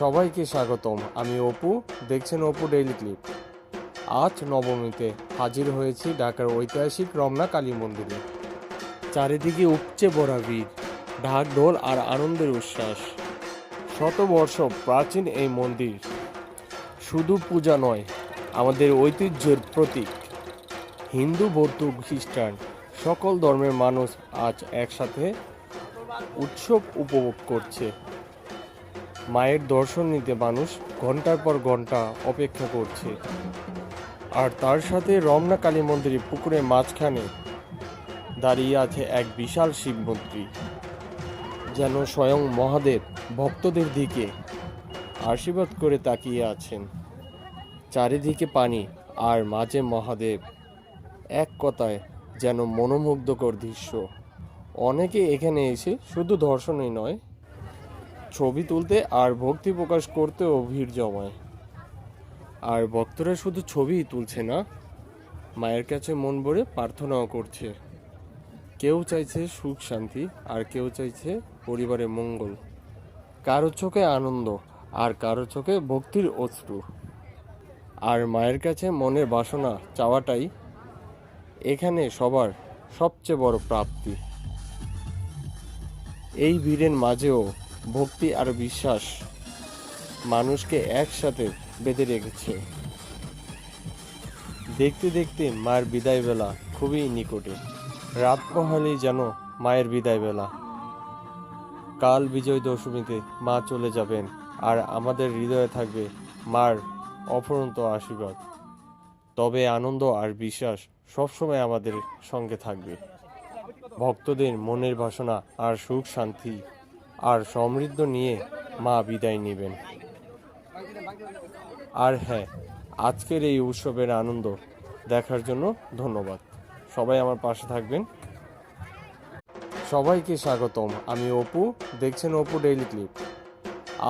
সবাইকে স্বাগতম। আমি অপু। দেখছেন অপু ডেইলি ক্লিপ আজ নবমীতে হাজির হয়েছি ঢাকার ঐতিহাসিক রমনা কালী মন্দিরে। চারিদিকে উপচে ভরা ভিড়, ঢাক ঢোল আর আনন্দের উচ্ছ্বাস। শত বর্ষ প্রাচীন এই মন্দির। শুধু পূজা নয়, আমাদের ঐতিহ্যের প্রতীক। হিন্দু, বৌদ্ধ, খ্রিস্টান, সকল ধর্মের মানুষ আজ একসাথে উৎসব উপভোগ করছে। মায়ের দর্শন নিতে মানুষ ঘণ্টার পর ঘণ্টা অপেক্ষা করছে। আর তার সাথে রমনা কালী মন্দিরের পুকুরের মাঝখানে দাঁড়িয়ে আছে এক বিশাল শিব মূর্তি যেন স্বয়ং মহাদেব ভক্তদের দিকে আশীর্বাদ করে তাকিয়ে আছেন। চারিদিকে পানি আর মাঝে মহাদেব এক কথায় যেন মনোমুগ্ধকর দৃশ্য। অনেকে এখানে এসে শুধু দর্শনই নয় ছবি তুলতে আর ভক্তি প্রকাশ করতেও ভিড় জমায়। আর ভক্তরা শুধু ছবিই তুলছে না, মায়ের কাছে মন ভরে প্রার্থনাও করছে। কেউ চাইছে সুখ, শান্তি, আর কেউ চাইছে পরিবারে মঙ্গল। কারও চোখে আনন্দ, আর কারও চোখে ভক্তির অশ্রু। আর মায়ের কাছে মনের বাসনা চাওয়াটাই এখানে সবার সবচেয়ে বড় প্রাপ্তি। এই ভিড়ের মাঝেও ভক্তি আর বিশ্বাস মানুষকে একসাথে বেঁধে রেখেছে। দেখতে দেখতে মায়ের বিদায় বেলা খুবই নিকটে। রাত পোহালেই যেন মায়ের বিদায় বেলা কাল বিজয় দশমীতে মা চলে যাবেন আর আমাদের হৃদয়ে থাকবে মার অফুরন্ত আশীর্বাদ। তবে আনন্দ আর বিশ্বাস সবসময় আমাদের সঙ্গে থাকবে। ভক্তদের মনের বাসনা আর সুখ শান্তি আর সমৃদ্ধ নিয়ে মা বিদায় নেবেন। আর হ্যাঁ আজকের এই উৎসবের আনন্দ দেখার জন্য ধন্যবাদ। সবাই আমার পাশে থাকবেন। সবাইকে স্বাগতম। আমি অপু, দেখছেন অপু ডেইলি ক্লিপ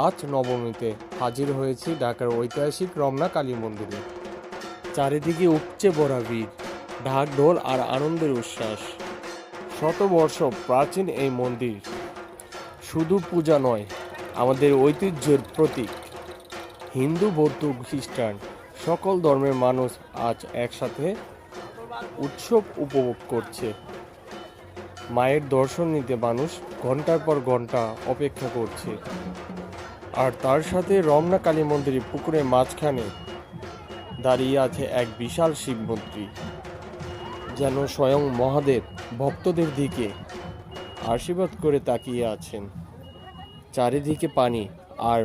আজ নবমীতে হাজির হয়েছি ঢাকার ঐতিহাসিক রমনা কালী মন্দিরে। চারিদিকে উপচে ভরা ভিড়, ঢাক ঢোল আর আনন্দের উচ্ছ্বাস। শত বর্ষ প্রাচীন এই মন্দির শুধু পূজা নয়, আমাদের ঐতিহ্যের প্রতীক। হিন্দু, বৌদ্ধ, খ্রিস্টান, সকল ধর্মের মানুষ আজ একসাথে উৎসব উপভোগ করছে। মায়ের দর্শন নিতে মানুষ ঘণ্টার পর ঘণ্টা অপেক্ষা করছে। আর তার সাথে রমনা কালী মন্দিরের পুকুরের মাঝখানে দাঁড়িয়ে আছে এক বিশাল শিব মূর্তি যেন স্বয়ং মহাদেব ভক্তদের দিকে আশীর্বাদ করে তাকিয়ে আছেন। চারিদিকে পানি আর